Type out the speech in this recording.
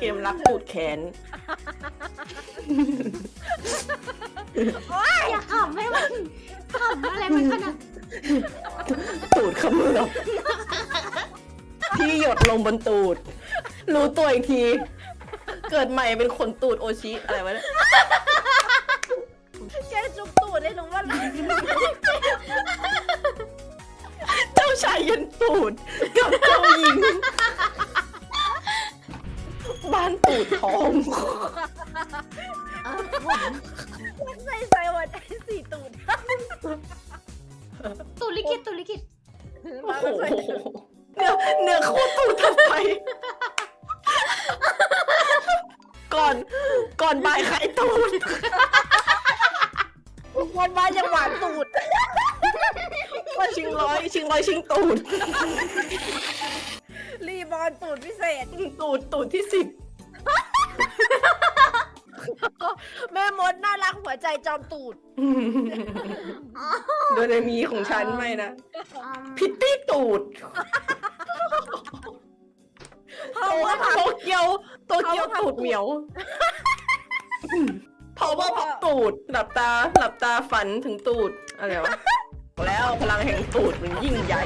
เกมรักตูดแขน อย่าขำให้มันขำอะไรมันขนาดตูดเขมือบที่หยดลงบนตูด รู้ตัวอีกที เกิดใหม่เป็นขนตูดโอชิ อะไรวะเนี่ยแกจุกตูดได้รู้ว่าอะไรเจ้าชายยันตูด กับเจ้าหญิง มใส่ใส่หัวใจสี่ตูดตุลิกิตตุลิกิตโอ้โหเนื้อเนื้อคู่ตูดทับไปก่อนก่อนบายไข่ตูดวันบ้านยังหวานตูดว่าชิงร้อย ชิงร้อยชิงตูด รีบอลตูดพิเศษตูดตูดที่สิบ แม่มดน่ารักหัวใจจอมตูด โดยในมีของฉันไม่นะ อืมพิตตี้ตูดเพราะว่า โตเกียวโตเกียวตูดเหมียวเพราะว่าพับตูด หลับตา หลับตาฝันถึงตูด อะไรวะ แล้วพลังแห่งตูดมันยิ่งใหญ่